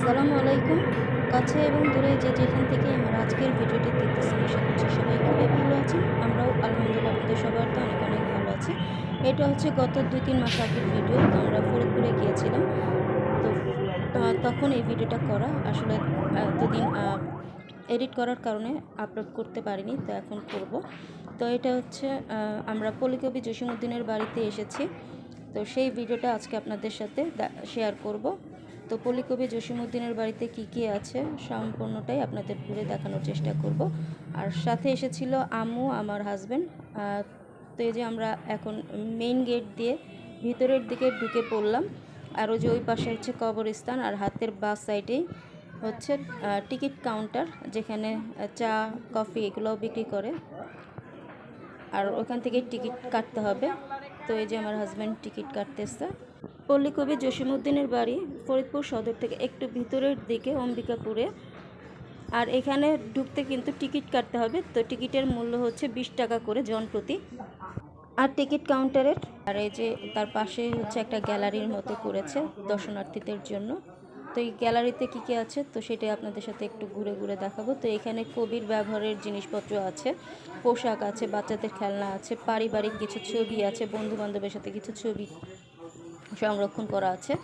আসসালামু আলাইকুম। কাছে এবং দূরে যে যেখান থেকে আমার আজকের ভিডিওটি দেখতেছেন, আশা করছি সবাই খুবই ভালো আছেন। আমরাও আলহামদুলিল্লাহ আপনাদের সবার তো অনেক অনেক ভালো আছি। এটা হচ্ছে গত দুই তিন মাস আগের ভিডিও, তো আমরা ফরিদপুরে গিয়েছিলাম। তো তখন এই ভিডিওটা করা আসলে এতদিন এডিট করার কারণে আপলোড করতে পারিনি, তো এখন করব। তো এটা হচ্ছে আমরা পলিকবি জসিমুদ্দিনের বাড়িতে এসেছি। তো সেই ভিডিওটা আজকে আপনাদের সাথে শেয়ার করব। তো পলিকবি জসিমুদ্দিনের বাড়িতে কি কি আছে সম্পূর্ণটাই আপনাদের ঘুরে দেখানোর চেষ্টা করব। আর সাথে এসেছিল আম্মু আমার হাজব্যান্ড তো এই যে আমরা এখন মেইন গেট দিয়ে ভিতরের দিকে ঢুকে পড়লাম, আর ওই যে ওই পাশে হচ্ছে কবরস্থান, আর হাতের বাস সাইডেই হচ্ছে টিকিট কাউন্টার যেখানে চা কফি এগুলোও বিক্রি করে। আর ওখান থেকে টিকিট কাটতে হবে। তো এই যে আমার হাজব্যান্ড টিকিট কাটতেছে। পল্লী কবি জসিমুদ্দিনের বাড়ি, ফরিদপুর সদর থেকে একটু ভিতরের দিকে, অম্বিকাপুরে। আর এখানে ঢুকতে কিন্তু টিকিট কাটতে হবে। তো টিকিটের মূল্য হচ্ছে বিশ টাকা করে জন প্রতি। আর টিকিট কাউন্টারের আর এই যে তার পাশে হচ্ছে একটা গ্যালারির মতো করেছে দর্শনার্থীদের জন্য। তো এই গ্যালারিতে কী কী আছে? তো সেটাই আপনাদের সাথে একটু ঘুরে ঘুরে দেখাবো। তো এখানে কবির ব্যবহারের জিনিসপত্র আছে, পোশাক আছে, বাচ্চাদের খেলনা আছে, পারিবারিক কিছু ছবি আছে বন্ধু বান্ধবের সাথে কিছু ছবি সংরক্ষণ করা আছে।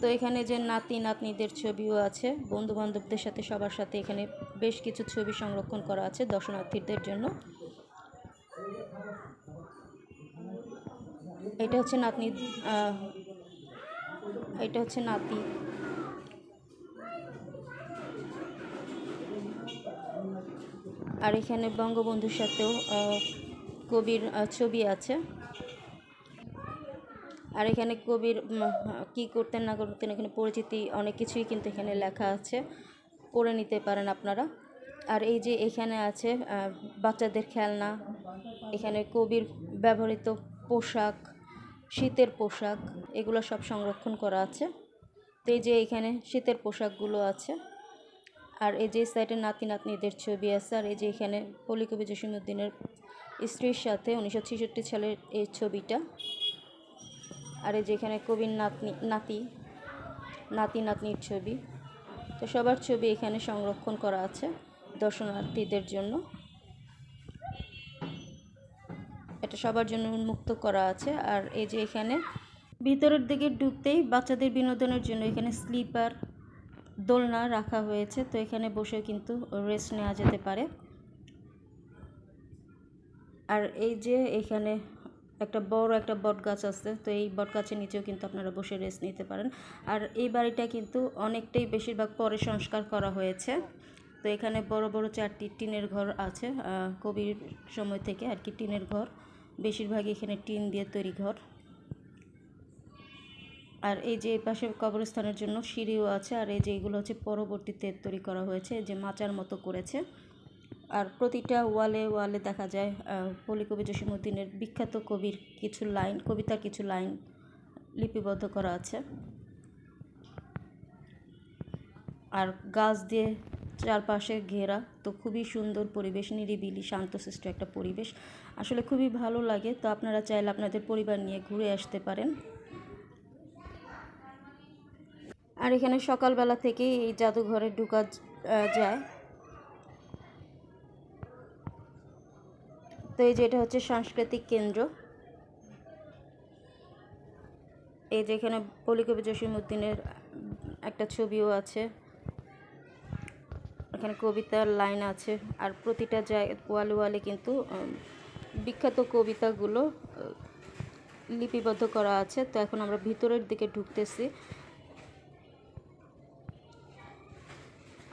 তো এখানে যে নাতি, নাতনিদের ছবিও আছে। বন্ধু বান্ধবদের সাথে সবার সাথে এখানে বেশ কিছু ছবি সংরক্ষণ করা আছে দর্শনার্থীদের জন্য। এটা হচ্ছে নাতনি এটা হচ্ছে নাতি। আর এখানে বঙ্গবন্ধুর সাথেও কবির ছবি আছে। আর এখানে কবির কি করতেন না করতেন এখানে পরিচিতি অনেক কিছুই কিন্তু এখানে লেখা আছে। পড়ে নিতে পারেন আপনারা। আর এই যে এখানে আছে বাচ্চাদের খেলনা, এখানে কবির ব্যবহৃত পোশাক, শীতের পোশাক, এগুলো সব সংরক্ষণ করা আছে। তো এই যে এখানে শীতের পোশাকগুলো আছে। আর এই যে সাইডে নাতি নাতনিদের ছবি আছে, আর এই যে এখানে পলিকবি জসিমুদ্দিনের স্ত্রীর সাথে উনিশশো ছেষট্টি সালের এই ছবিটা। আর এই যে এখানে কবির নাতনি, নাতি নাতি নাতনির ছবি। তো সবার ছবি এখানে সংরক্ষণ করা আছে দর্শনার্থীদের জন্য। এটা সবার জন্য উন্মুক্ত করা আছে। আর এই যে এখানে ভিতরের দিকে ঢুকতেই বাচ্চাদের বিনোদনের জন্য এখানে স্লিপার, দোলনা রাখা হয়েছে। তো এখানে বসে কিন্তু রেস্ট নেওয়া যেতে পারে। আর এই যে এখানে একটা বড় একটা বট গাছ আছে, তো এই বট গাছের নিচেও কিন্তু আপনারা বসে রেস্ট নিতে পারেন। আর এই বাড়িটা কিন্তু অনেকটাই বেশিরভাগ পরে সংস্কার করা হয়েছে। তো এখানে বড় বড় চারটি টিনের ঘর আছে কবির সময় থেকে আর কি টিনের ঘর। বেশিরভাগ এখানে টিন দিয়ে তৈরি ঘর। আর এই যে পাশে কবরস্থানের জন্য সিঁড়িও আছে, আর এই যে এগুলো হচ্ছে পরবর্তীতে তৈরি করা হয়েছে যে মাচার মতো করেছে। আর প্রতিটা ওয়ালে ওয়ালে দেখা যায় আহ, পলি কবি জসিমুদ্দিনের বিখ্যাত কবির কিছু লাইন কবিতার কিছু লাইন লিপিবদ্ধ করা আছে। আর গাছ দিয়ে চারপাশে ঘেরা তো খুবই সুন্দর পরিবেশ নিরিবিলি শান্তশিষ্ট একটা পরিবেশ। আসলে খুবই ভালো লাগে তো আপনারা চাইলে আপনাদের পরিবার নিয়ে ঘুরে আসতে পারেন। আর এখানে সকালবেলা থেকেই এই জাদুঘরে ঢুকা যায়। তো এই যে এটা হচ্ছে সাংস্কৃতিক কেন্দ্র। এই যে এখানে পলিকবি জসিমুদ্দিনের একটা ছবিও আছে। এখানে কবিতার লাইন আছে আর প্রতিটা জায়গা ওয়ালে ওয়ালে কিন্তু বিখ্যাত কবিতাগুলো লিপিবদ্ধ করা আছে। তো এখন আমরা ভিতরের দিকে ঢুকতেছি।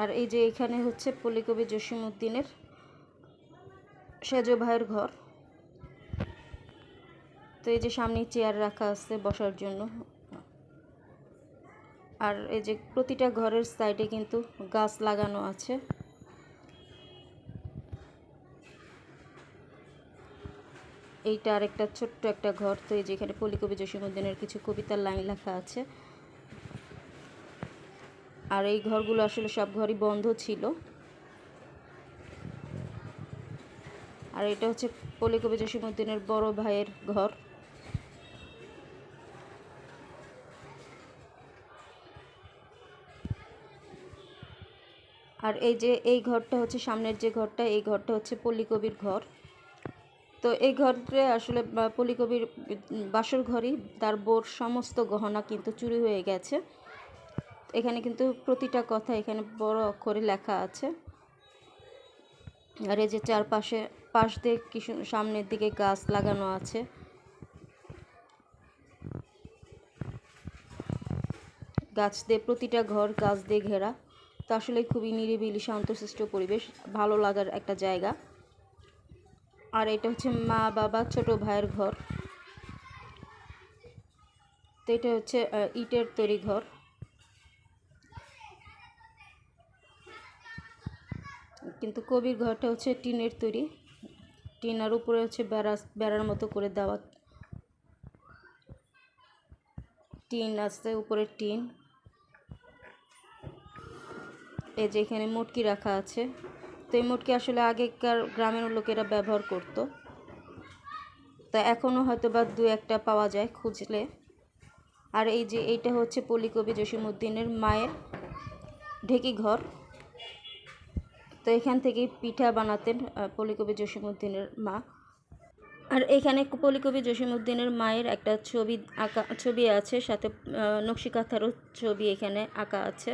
আর এই যে এখানে হচ্ছে পল্লীকবি জসিমুদ্দিনের সেজ ভাইয়ের ঘর। তো এই যে সামনে চেয়ার রাখা আছে বসার জন্য। আর এই যে প্রতিটা ঘরের সাইডে কিন্তু গাছ লাগানো আছে। এইটা আর একটা ছোট্ট একটা ঘর। তো এই যে এখানে পল্লীকবি জসিমুদ্দিনের কিছু কবিতার লাইন লেখা আছে। আর এই ঘরগুলো আসলে সব ঘরই বন্ধ ছিল। আর এটা হচ্ছে পল্লীকবি জসিমুদ্দিনের বড় ভাইয়ের ঘর। আর এই যে, এই ঘরটা হচ্ছে সামনের যে ঘরটা, এই ঘরটা হচ্ছে পল্লীকবির ঘর। তো এই ঘরে আসলে পল্লীকবির বাসর ঘরই। তার বোর সমস্ত গহনা কিন্তু চুরি হয়ে গেছে। এখানে কিন্তু প্রতিটা কথা এখানে বড় অক্ষরে লেখা আছে। আর এই যে চারপাশে পাশ দিয়ে কি সামনের দিকে গাছ লাগানো আছে। গাছ দিয়ে প্রতিটা ঘর গাছ দিয়ে ঘেরা। তো আসলে খুবই নিরিবিলি, শান্তশিষ্ট পরিবেশ, ভালো লাগার একটা জায়গা। আর এটা হচ্ছে মা, বাবা, ছোট ভাইয়ের ঘর। তো এটা হচ্ছে ইটের তৈরি ঘর। কিন্তু কবির ঘরটা হচ্ছে টিনের তৈরি। টিনার উপরে হচ্ছে বেড়া, বেড়ার মতো করে দেওয়া। টিন আছে উপরে টিন। এই যে এখানে মটকি রাখা আছে। তো এই মটকি আসলে আগেকার গ্রামের লোকেরা ব্যবহার করতো। তা এখনও হয়তো বা দু একটা পাওয়া যায় খুঁজলে। আর এই যে এইটা হচ্ছে পল্লীকবি জসিমুদ্দিনের মায়ের ঢেকি ঘর তো এখান থেকে পিঠা বানাতেন পলিকবি জসিমুদ্দিনের মা। আর এখানে পলিকবি জসিমুদ্দিনের মায়ের একটা ছবি আঁকা, ছবি আছে, সাথে নকশিকাঁথারও ছবি এখানে আঁকা আছে।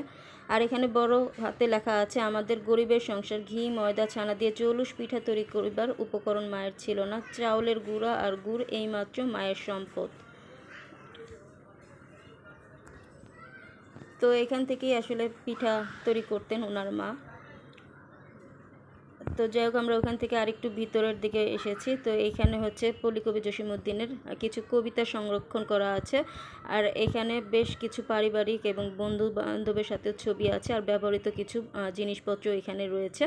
আর এখানে বড় হাতে লেখা আছে, আমাদের গরিবের সংসার, ঘি, ময়দা, ছানা দিয়ে চৌলুস পিঠা তৈরি করিবার উপকরণ মায়ের ছিল না। চাউলের গুঁড়া আর গুড় এইমাত্র মায়ের সম্পদ। তো এখান থেকেই আসলে পিঠা তৈরি করতেন ওনার মা। তো যাই হোক, আমরা ওখান থেকে আরেকটু ভিতরের দিকে এসেছি। তো এইখানে হচ্ছে পল্লীকবি জসিমুদ্দিনের কিছু কবিতা সংরক্ষণ করা আছে। আর এখানে বেশ কিছু পারিবারিক এবং বন্ধু বান্ধবের সাথে ছবি আছে আর ব্যবহৃত কিছু জিনিসপত্র এখানে রয়েছে।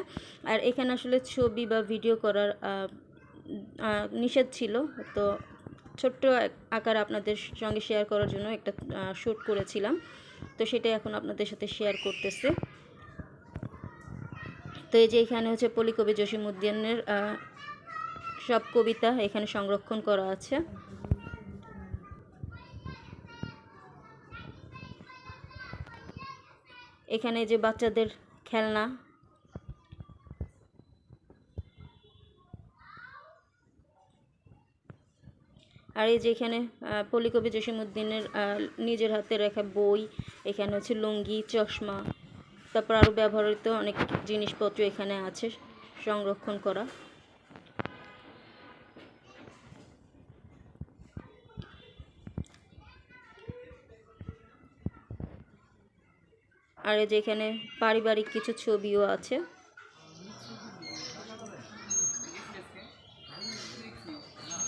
আর এখানে আসলে ছবি বা ভিডিও করার নিষেধ ছিল। তো ছোট্ট আকার আপনাদের সঙ্গে শেয়ার করার জন্য একটা শ্যুট করেছিলাম। তো সেটাই এখন আপনাদের সাথে শেয়ার করতেছে। তো এই যে এখানে হচ্ছে পল্লীকবি জসিমুদ্দিনের সব কবিতা এখানে সংরক্ষণ করা আছে। এখানে যে বাচ্চাদের খেলনা। আর এই যে এখানে পল্লীকবি জসিমুদ্দিনের নিজের হাতে রেখা বই, এখানে হচ্ছে লুঙ্গি, চশমা। তারপর আরও ব্যবহৃত অনেক জিনিসপত্র এখানে আছে সংরক্ষণ করা। আর এই যে এখানে পারিবারিক কিছু ছবিও আছে।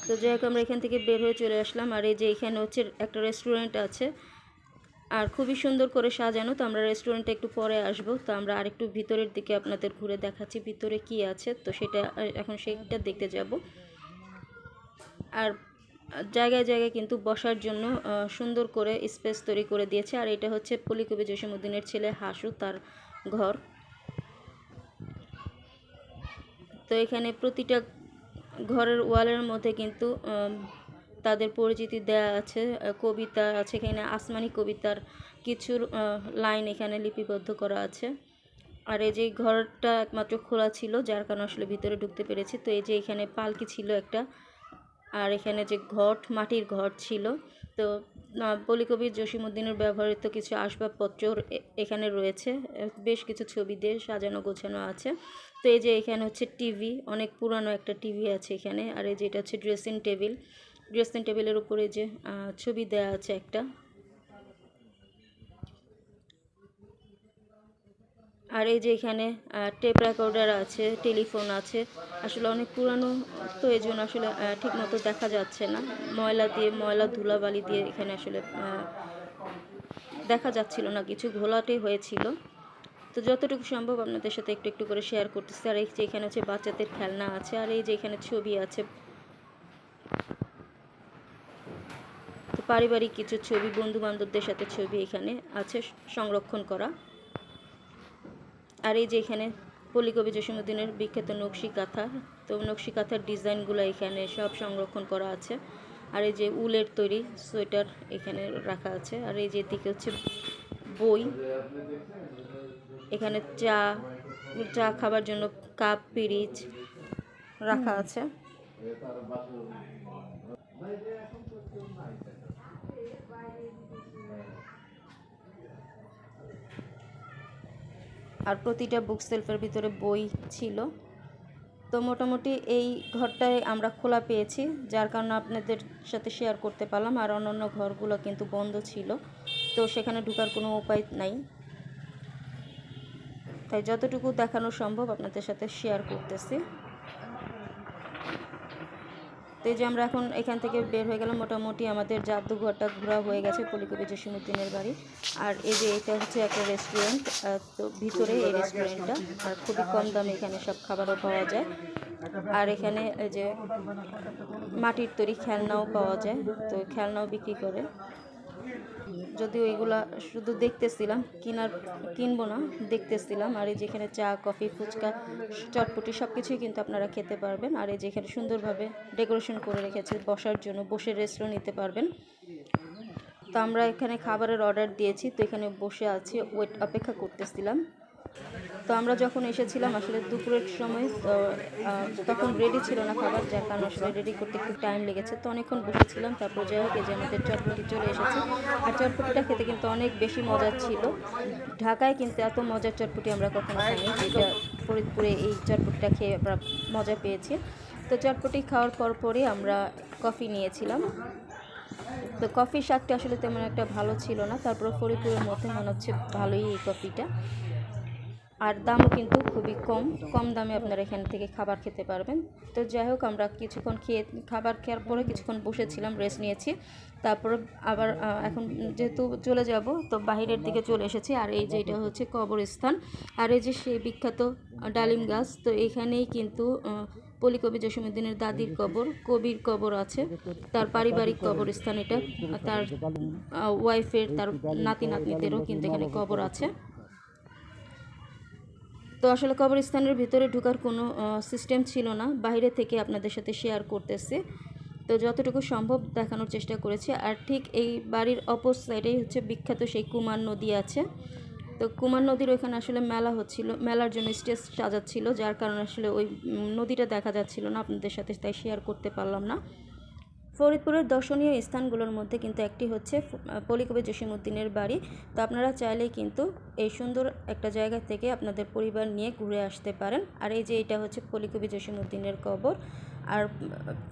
তো যাই হোক, আমরা এখান থেকে বের হয়ে চলে আসলাম। আর এই যে এখানে হচ্ছে একটা রেস্টুরেন্ট আছে। আর খুবই সুন্দর করে সাজানো। তো আমরা রেস্টুরেন্টে একটু পরে আসব। তো আমরা আরেকটু ভিতরের দিকে আপনাদের ঘুরে দেখাচ্ছি, ভিতরে কি আছে। তো সেটা এখন সেইটা দেখতে যাব। আর জায়গায় জায়গায় কিন্তু বসার জন্য সুন্দর করে স্পেস তৈরি করে দিয়েছে। আর এটা হচ্ছে পল্লীকবি জসিমুদ্দিনের ছেলে হাসু, তার ঘর। তো এখানে প্রতিটা ঘরের ওয়ালের মধ্যে কিন্তু তাদের পরিচিতি দেয়া আছে কবিতা আছে এখানে, আসমানি কবিতার কিছু লাইন এখানে লিপিবদ্ধ করা আছে। আর এই যে ঘরটা একমাত্র খোলা ছিল, যার কারণে আসলে ভিতরে ঢুকতে পেরেছি। তো এই যে এখানে পালকি ছিল একটা, আর এখানে যে ঘট, মাটির ঘট ছিল। তো পলিকবির জসিমুদ্দিনের ব্যবহৃত কিছু আসবাবপত্র এখানে রয়েছে। বেশ কিছু ছবি দিয়ে সাজানো, গোছানো আছে। তো এই যে এখানে হচ্ছে টিভি, অনেক পুরানো একটা টিভি আছে এখানে। আর এই যে এটা হচ্ছে ড্রেসিং টেবিল ড্রেসিং টেবিলের উপরে যে ছবি দেওয়া আছে একটা। আর এই যে এখানে টেপ রেকর্ডার আছে, টেলিফোন আছে। আসলে অনেক পুরানো তো এই জন্য আসলে ঠিক মতো দেখা যাচ্ছে না। ময়লা দিয়ে, ময়লা ধুলাবালি দিয়ে এখানে আসলে দেখা যাচ্ছিল না, কিছু ঘোলাটে হয়েছিল। তো যতটুকু সম্ভব আপনাদের সাথে একটু একটু করে শেয়ার করতেছি। আর এই যে এখানে হচ্ছে বাচ্চাদের খেলনা আছে, আর এই যে এখানে ছবি আছে পারিবারিক কিছু ছবি বন্ধু বান্ধবদের সাথে ছবি এখানে আছে সংরক্ষণ করা। আর এই যে এখানে পল্লীকবি জসীমুদ্দিনের বিখ্যাত নকশি কাঁথা তো নকশি কাঁথার ডিজাইনগুলো এখানে সব সংরক্ষণ করা আছে। আর এই যে উলের তৈরি সোয়েটার এখানে রাখা আছে। আর এই যে দিকে হচ্ছে বই। এখানে চা চা খাবার জন্য কাপ পিরিচ রাখা আছে। আর প্রতিটা বুক সেলফের ভিতরে বই ছিল। তো মোটামুটি এই ঘরটায় আমরা খোলা পেয়েছি, যার কারণে আপনাদের সাথে শেয়ার করতে পারলাম। আর অন্যান্য ঘরগুলো কিন্তু বন্ধ ছিল, তো সেখানে ঢুকার কোনো উপায় নাই। তাই যতটুকু দেখানো সম্ভব আপনাদের সাথে শেয়ার করতেছি। তো এই যে আমরা এখন এখান থেকে বের হয়ে গেলাম, মোটামুটি আমাদের জাদুঘরটা ঘোরা হয়ে গেছে পলিকবি জসিমুদ্দিনের বাড়ি। আর এই যে এটা হচ্ছে একটা রেস্টুরেন্ট তো ভিতরে এই রেস্টুরেন্টটা আর খুবই কম দামে এখানে সব খাবারও পাওয়া যায়। আর এখানে এই যে মাটির তৈরি খেলনাও পাওয়া যায়, তো খেলনাও বিক্রি করে। যদিও ওইগুলা শুধু দেখতেছিলাম, কিনার কিনবো না, দেখতেছিলাম। আর এই যেখানে চা, কফি, ফুচকা, চটপটি সব কিছুই কিন্তু আপনারা খেতে পারবেন। আর এই যেখানে সুন্দরভাবে ডেকোরেশন করে রেখেছে, বসার জন্য বসে রেস্টও নিতে পারবেন। তো আমরা এখানে খাবারের অর্ডার দিয়েছি, তো এখানে বসে আছি, ওয়েট অপেক্ষা করতেছিলাম। তো আমরা যখন এসেছিলাম, আসলে দুপুরের সময় তখন রেডি ছিল না খাবার, যার কারণে আসলে রেডি করতে একটু টাইম লেগেছে। তো অনেকক্ষণ বসেছিলাম, তারপর যাই হোক যে আমাদের চটপটি চলে এসেছে। আর চটপটিটা খেতে কিন্তু অনেক বেশি মজার ছিল। ঢাকায় কিন্তু এত মজার চটপটি আমরা কখনো খাইনি, যেটা ফরিদপুরে এই চটপটিটা খেয়ে আমরা মজা পেয়েছি। তো চটপটি খাওয়ার পর পরই আমরা কফি নিয়েছিলাম। তো কফির স্বাদটা আসলে তেমন একটা ভালো ছিল না তারপর ফরিদপুরের মধ্যে মনে হচ্ছে ভালোই এই কফিটা আর দামও কিন্তু খুবই কম। কম দামে আপনারা এখান থেকে খাবার খেতে পারবেন। তো যাই হোক, আমরা কিছুক্ষণ খেয়ে, খাবার খাওয়ার পরে কিছুক্ষণ বসেছিলাম রেস্ট নিয়েছি। তারপর আবার এখন যেহেতু চলে যাব, তো বাইরের দিকে চলে এসেছি। আর এই যে এটা হচ্ছে কবরস্থান। আর এই যে সেই বিখ্যাত ডালিম গাছ, তো এখানেই কিন্তু পলিকবি জসীমুদ্দিনের দাদির কবর, কবির কবর আছে। তার পারিবারিক কবরস্থান এটা। তার ওয়াইফের তার নাতি নাতনিদেরও কিন্তু এখানে কবর আছে। তো আসলে কবরস্থানের ভিতরে ঢোকার কোনো সিস্টেম ছিল না। বাইরে থেকে আপনাদের সাথে শেয়ার করতেছে। তো যতটুকু সম্ভব দেখানোর চেষ্টা করেছি। আর ঠিক এই বাড়ির অপর সাইডেই হচ্ছে বিখ্যাত সেই কুমার নদী আছে। তো কুমার নদীর ওইখানে আসলে মেলা হচ্ছিল, মেলার জন্য স্টেজ সাজাচ্ছিল, যার কারণে আসলে ওই নদীটা দেখা যাচ্ছিল না আপনাদের সাথে, তাই শেয়ার করতে পারলাম না। ফরিদপুরের দর্শনীয় স্থানগুলোর মধ্যে কিন্তু একটি হচ্ছে পলিকবি জসীমউদ্দিনের বাড়ি। তো আপনারা চাইলেই কিন্তু এই সুন্দর একটা জায়গা থেকে আপনাদের পরিবার নিয়ে ঘুরে আসতে পারেন। আর এই যে এটা হচ্ছে পলিকবি জসীমউদ্দিনের কবর। আর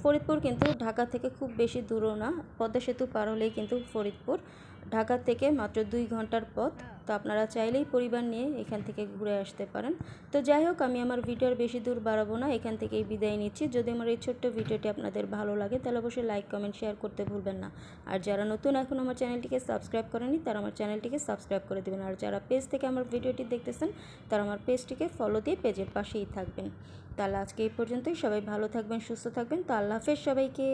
ফরিদপুর কিন্তু ঢাকা থেকে খুব বেশি দূরও না। পদ্মা সেতু পার হলেই কিন্তু ফরিদপুর। ঢাকা থেকে মাত্র দুই ঘণ্টার পথ। তো আপনারা চাইলেই পরিবার নিয়ে এখান থেকে ঘুরে আসতে পারেন। তো যাই হোক, আমি আমার ভিডিওর বেশি দূর বাড়াবো না, এখান থেকেই বিদায় নিচ্ছি। যদি আমার এই ছোট্ট ভিডিওটি আপনাদের ভালো লাগে, তাহলে অবশ্যই লাইক কমেন্ট শেয়ার করতে ভুলবেন না। আর যারা নতুন এখন আমার চ্যানেলটিকে সাবস্ক্রাইব করেনি তারা আমার চ্যানেলটিকে সাবস্ক্রাইব করে দেবেন। আর যারা পেজ থেকে আমার ভিডিওটি দেখতেছেন, তারা আমার পেজটিকে ফলো দিয়ে পেজের পাশেই থাকবেন। তাহলে আজকে এই পর্যন্তই। সবাই ভালো থাকবেন, সুস্থ থাকবেন। তো আল্লাহ হাফেজ সবাইকে।